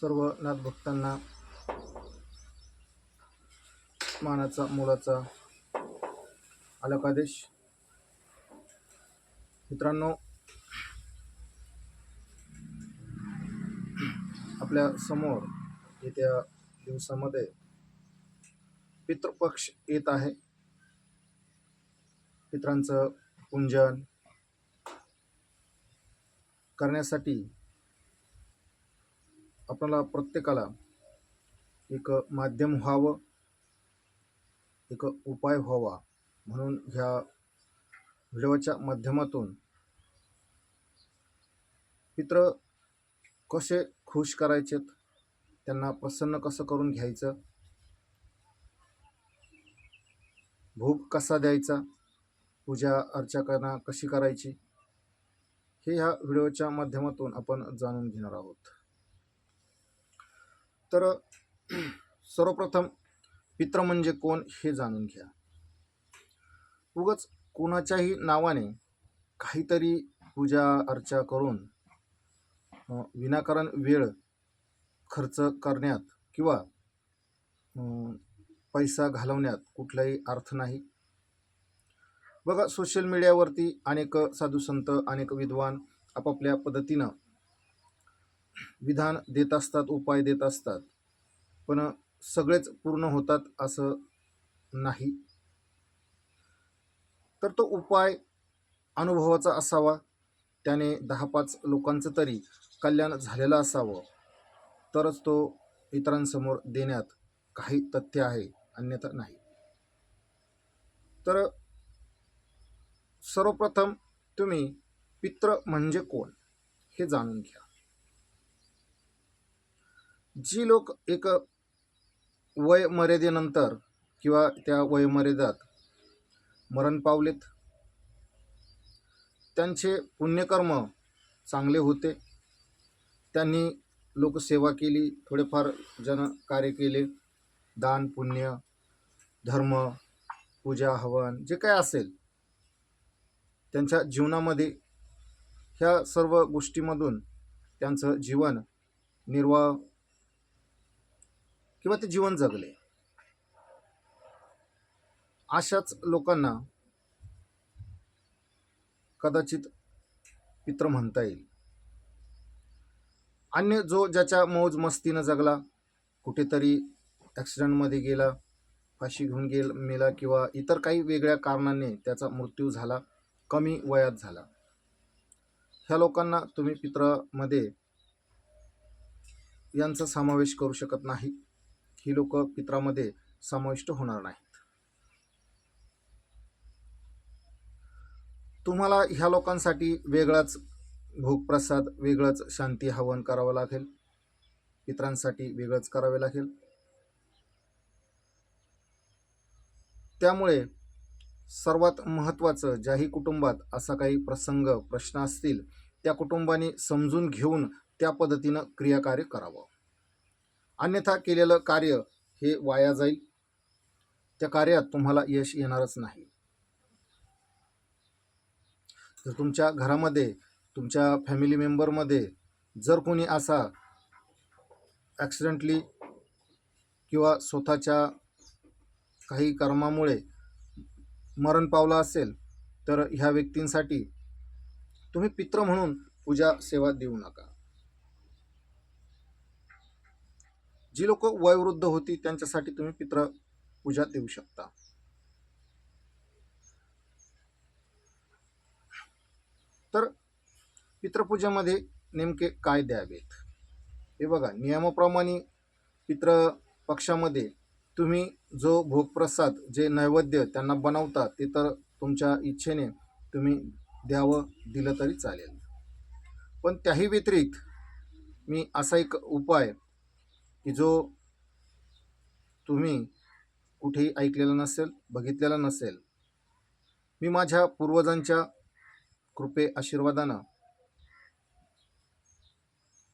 सर्व नाथभक्तांना मानाचा मोलाचा अलकादेश मित्रांनो आपल्यासमोर येत्या दिवसामध्ये पितृपक्ष येत आहे. पित्रांचं पूजन करण्यासाठी आपल्याला प्रत्येकाला एक माध्यम व्हावं एक उपाय व्हावा म्हणून ह्या व्हिडिओच्या माध्यमातून मित्र कसे खुश करायचेत त्यांना प्रसन्न कसं करून घ्यायचं भोग कसा द्यायचा पूजा अर्चना कशी करायची हे ह्या व्हिडिओच्या माध्यमातून आपण जाणून घेणार आहोत. तर सर्वप्रथम पित्र म्हणजे कोण हे जाणून घ्या. उगच कोणाच्याही नावाने काहीतरी पूजा अर्चा करून विनाकारण वेळ खर्च करण्यात किंवा पैसा घालवण्यात कुठलाही अर्थ नाही. बघा सोशल मीडियावरती अनेक साधू संत अनेक विद्वान आपापल्या पद्धतीनं विधान देत असतात उपाय देत असतात पण सगळेच पूर्ण होतात असं नाही. तर तो उपाय अनुभवाचा असावा त्याने दहा पाच लोकांचं तरी कल्याण झालेलं असावं. तरच तो इतरांसमोर देण्यात काही तथ्य आहे अन्यथा नाही. तर सर्वप्रथम तुम्ही पित्र म्हणजे कोण हे जाणून घ्या. जी लोक एक वय मर्यादेनंतर किंवा त्या वयमर्यादात मरण पावलेत त्यांचे पुण्यकर्म चांगले होते. त्यांनी लोकसेवा केली थोडेफार जनकार्य केले. दान पुण्य धर्म पूजा हवन जे काय असेल त्यांच्या जीवनामध्ये ह्या सर्व गोष्टीमधून त्यांचं जीवन निर्वाह किंवा ते जीवन जगले. अशाच लोकांना कदाचित पित्र म्हणता येईल. अन्य जो ज्याच्या मौज मस्तीनं जगला कुठेतरी ॲक्सिडेंटमध्ये गेला फाशी घेऊन गेल मेला किंवा इतर काही वेगळ्या कारणाने त्याचा मृत्यू झाला कमी वयात झाला. ह्या लोकांना तुम्ही पित्रामध्ये यांचा समावेश करू शकत नाही. ही लोक पित्रामध्ये समाविष्ट होणार नाहीत. तुम्हाला ह्या लोकांसाठी वेगळाच भोगप्रसाद वेगळंच शांती हवन करावं लागेल. पित्रांसाठी वेगळंच करावे लागेल. त्यामुळे सर्वात महत्त्वाचं ज्याही कुटुंबात असा काही प्रसंग प्रश्न असतील त्या कुटुंबाने समजून घेऊन त्या पद्धतीनं क्रियाकार्य करावं. अन्यथा केलेलं कार्य हे वाया जाईल. त्या कार्यात तुम्हाला यश येणारच नाही. जर तुमच्या घरामध्ये तुमच्या फॅमिली मेंबरमध्ये जर कोणी असा ॲक्सिडेंटली किंवा स्वतःच्या काही कर्मामुळे मरण पावला असेल तर ह्या व्यक्तींसाठी तुम्ही पित्र म्हणून पूजा सेवा देऊ नका. जी लोक वयोवृद्ध होती त्यांच्यासाठी तुम्ही पित्र पूजा देऊ शकता. तर पित्रपूजेमध्ये नेमके काय द्यावेत? हे बघा नियमाप्रमाणे पित्र पक्षामध्ये तुम्ही जो भोगप्रसाद जे नैवेद्य त्यांना बनवता ते तर तुमच्या इच्छेने तुम्ही द्यावं दिलं तरी चालेल. पण त्याही व्यतिरिक्त मी असा एक उपाय की जो तुम्ही कुठेही ऐकलेला नसेल बघितलेला नसेल मी माझ्या पूर्वजांच्या कृपे आशीर्वादानं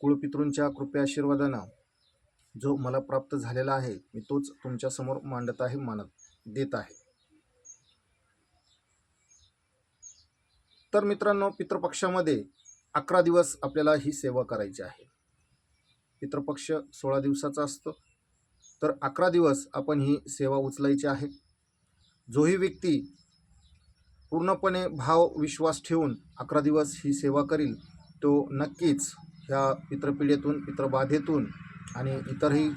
कुळपितृंच्या कृपे आशीर्वादानं जो मला प्राप्त झालेला आहे मी तोच तुमच्यासमोर मांडत आहे मानत देत आहे. तर मित्रांनो पितृपक्षामध्ये अकरा दिवस आपल्याला ही सेवा करायची आहे. पितृपक्ष सोळा दिवसाचा असतो. तर अकरा दिवस आपण ही सेवा उचलायची आहे. जोही व्यक्ती पूर्णपणे भाव विश्वास ठेवून अकरा दिवस ही सेवा करील तो नक्कीच ह्या पितृपिढीतून पितृबाधेतून आणि इतरही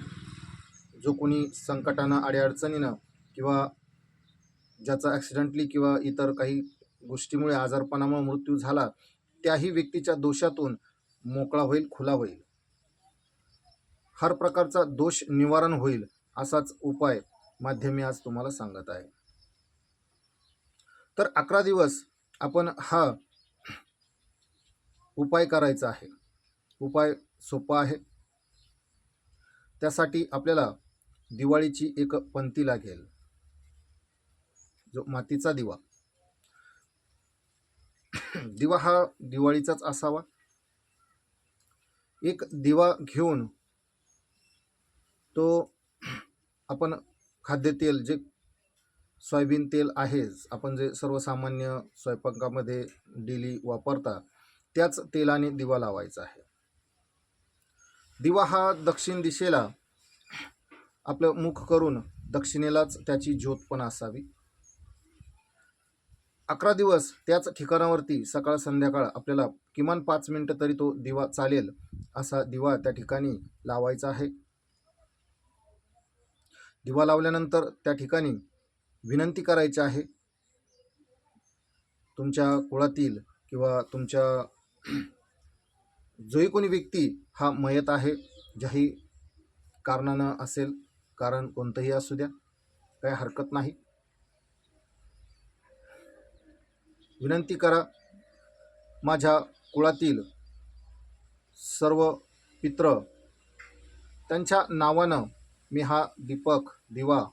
जो कोणी संकटानं अडीअडचणीनं किंवा ज्याचा ॲक्सिडेंटली किंवा इतर काही गोष्टीमुळे आजारपणामुळे मृत्यू झाला त्याही व्यक्तीच्या दोषातून मोकळा होईल खुला होईल. हर प्रकारचा दोष निवारण होईल असाच उपाय माध्यमी आज तुम्हाला सांगत आहे. तर अकरा दिवस आपण हा उपाय करायचा आहे. उपाय सोपा आहे. त्यासाठी आपल्याला दिवाळीची एक पंथी लागेल. जो मातीचा दिवा. दिवा हा दिवाळीचाच असावा. एक दिवा घेऊन तो आपण खाद्यतेल जे सोयाबीन तेल आहेच आपण जे सर्वसामान्य स्वयंपाकामध्ये डेली वापरता त्याच तेलाने दिवा लावायचा आहे. दिवा हा दक्षिण दिशेला आपलं मुख करून दक्षिणेलाच त्याची ज्योत पण असावी. अकरा दिवस त्याच ठिकाणावरती सकाळ संध्याकाळ आपल्याला किमान पाच मिनटं तरी तो दिवा चालेल असा दिवा त्या ठिकाणी लावायचा आहे. दिवा लावल्यानंतर त्या ठिकाणी विनंती करायची आहे. तुमच्या कुळातील किंवा तुमच्या जोही कोणी व्यक्ती हा मयत आहे ज्याही कारणानं असेल कारण कोणतंही असू द्या काही हरकत नाही. विनंती करा माझ्या कुळातील सर्व पित्र त्यांच्या नावानं मी हा दीपक दिवा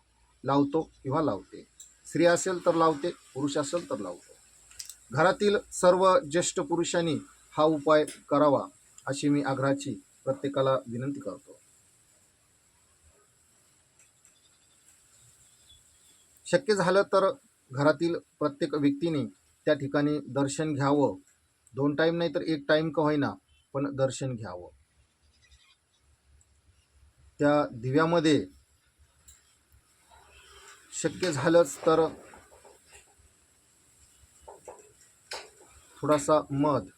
लावतो किंवा लावते. स्त्री असेल तर लावते पुरुष असेल तर लावतो. घरातील सर्व ज्येष्ठ पुरुषांनी हा उपाय करावा अशी मी आग्रहाची प्रत्येकाला विनंती करतो. शक्य झालं तर घरातील प्रत्येक व्यक्तीने त्या ठिकाणी दर्शन घ्यावं. दोन टाईम नाही तर एक टाईम का होईना पण दर्शन घ्यावं. त्या दिव्यामध्ये शक्य झालंच तर थोडासा मध.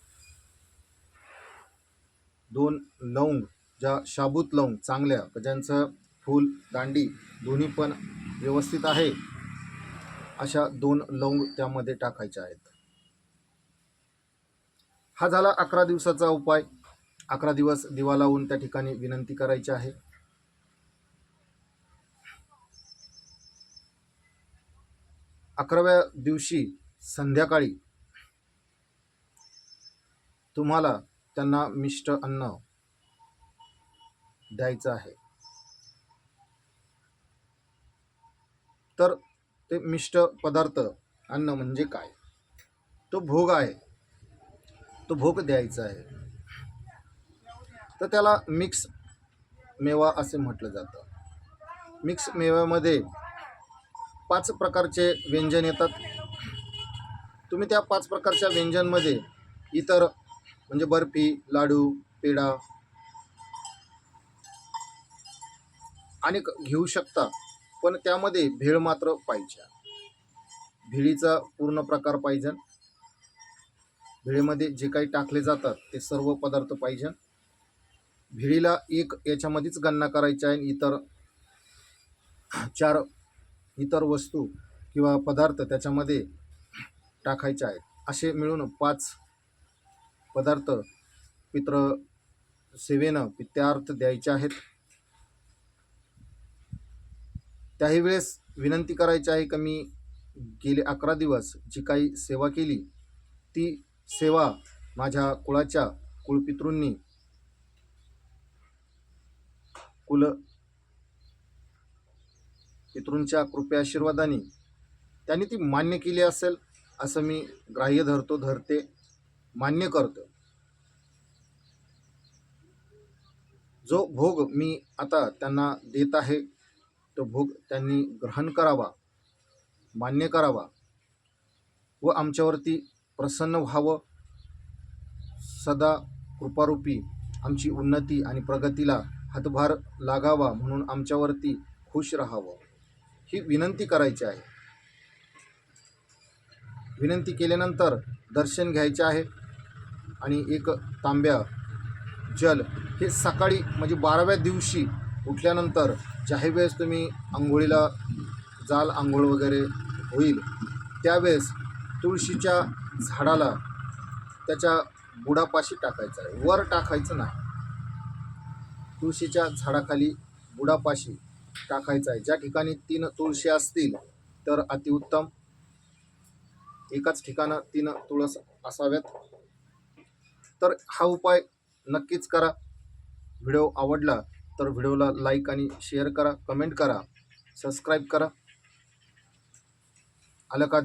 दोन लवंग ज्या शाबूत लवंग चांगल्या का ज्यांचं फूल दांडी दोन्ही पण व्यवस्थित आहे अशा दोन लवंग त्यामध्ये टाकायच्या आहेत. हा झाला अकरा दिवसाचा उपाय. अकरा दिवस दिवा लावून त्या ठिकाणी विनंती करायची आहे. अकराव्या दिवशी संध्याकाळी तुम्हाला त्यांना मिष्ट अन्न द्यायचं आहे. तर ते मिष्ट पदार्थ अन्न म्हणजे काय? तो भोग आहे. तो भोग द्यायचा आहे. तर त्याला मिक्स मेवा असे म्हटलं जातं. मिक्स मेव्यामध्ये पाच प्रकारचे व्यंजन येतात. तुम्ही त्या पाच प्रकारच्या व्यंजनमध्ये इतर म्हणजे बर्फी लाडू पेढा अनेक घेऊ शकता पण त्यामध्ये भेळ मात्र पाहिजे. भेळीचा पूर्ण प्रकार पाहिजे. भेळीमध्ये जे काही टाकले जातात ते सर्व पदार्थ पाहिजे. भेळीला एक याच्यामध्येच गणना करायची आहे आणि इतर चार इतर वस्तू किंवा पदार्थ त्याच्यामध्ये टाकायचे आहेत. असे मिळून पाच पदार्थ पित्र सेवेनं पित्यार्थ द्यायचे आहेत. त्याही वेळेस विनंती करायची आहे का मी गेले अकरा दिवस जी काही सेवा केली ती सेवा माझ्या कुळाच्या कुळपितृंनी कुल पितृंच्या कृपया आशीर्वादाने त्यांनी ती मान्य केली असेल असं मी ग्राह्य धरतो धरते मान्य करतो. जो भोग मी आता त्यांना देत आहे तो भोग त्यांनी ग्रहण करावा मान्य करावा व आमच्यावरती प्रसन्न व्हावं. सदा कृपारूपी आमची उन्नती आणि प्रगतीला हातभार लागावा म्हणून आमच्यावरती खुश राहावं. ही विनंती करायची आहे. विनंती केल्यानंतर दर्शन घ्यायचे आहे आणि एक तांब्या जल हे सकाळी म्हणजे बाराव्या दिवशी उठल्यानंतर ज्याही वेळेस तुम्ही आंघोळीला जाल आंघोळ वगैरे होईल त्यावेळेस तुळशीच्या झाडाला त्याच्या बुडापाशी टाकायचं आहे. वर टाकायचं नाही. तुळशीच्या झाडाखाली बुडापाशी टाकायचं आहे. ज्या ठिकाणी तीन तुळशी असतील तर अतिउत्तम. एकाच ठिकाणं तीन तुळस असाव्यात तर हा उपाय नक्कीच करा. व्हिडिओ आवडला तर व्हिडिओला लाईक आणि शेअर करा कमेंट करा सबस्क्राईब करा. आलं का